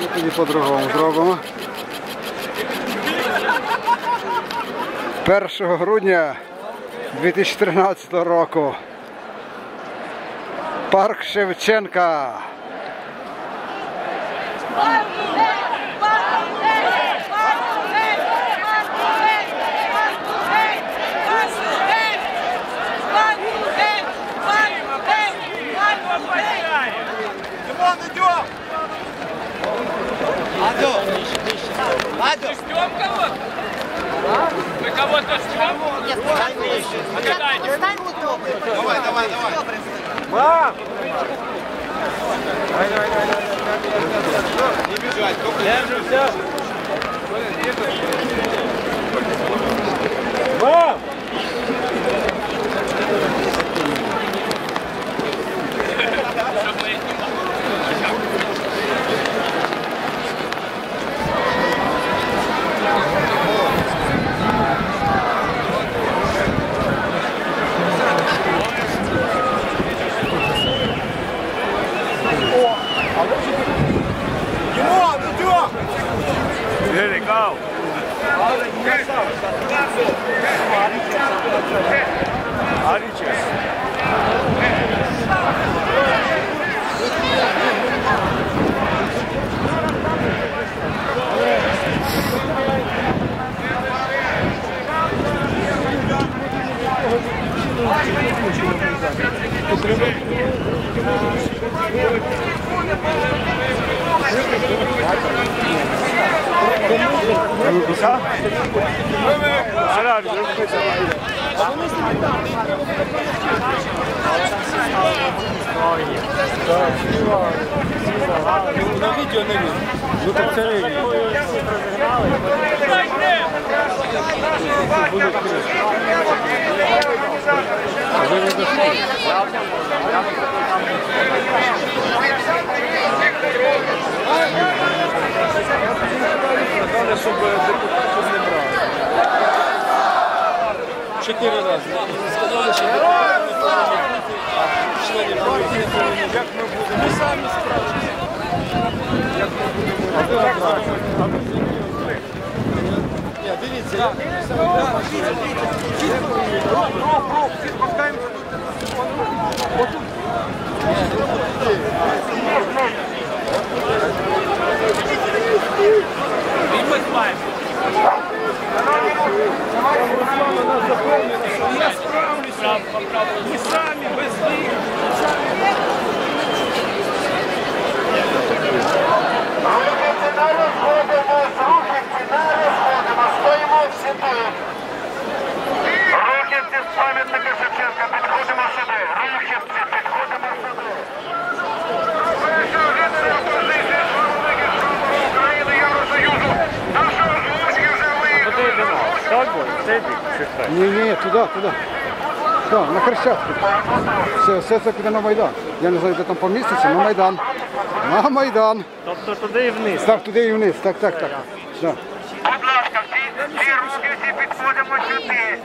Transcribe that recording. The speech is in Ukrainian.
Ми тоді по-другому зробимо. 1 грудня 2013 року. Парк Шевченка. надо. Мы ждем кого-то? А? Мы кого-то ждем? Нет, а когда они? Давай, давай, давай. Мам! Давай, давай, давай, давай. Не бежать, только... Я же все. Portugal. Arites. Thank you. Сам? Шарабі, зробити. На не вірю. Ну так не дошли. Here не брали. Чотири рази. Сказали, що депутати не повинні бути, а членів комісії не повинні. Як ми будемо? Ми самі справжні. Як ми будемо? А ви дивіться, як ми самі Ми самі, без них. На розходимо, з рухівці на розходимо, стоїмо всі тут. Рухівці з пам'ятника Шевченка, підходимо сюди. Рухівці, підходимо сюди. України, Євросоюзу, нашого Злуцьки вже виїхали. Так буде? Цей бік чи хто? Ні, ні, туди, туди. Да, на Хрещатку. Все, все це піде на Майдан. Я не знаю, де там поміститься, на Майдан. На Майдан. Тобто туди і вниз. Так, туди і вниз. Так, так, так. Будь ласка, всі руки, всі підходимо сюди.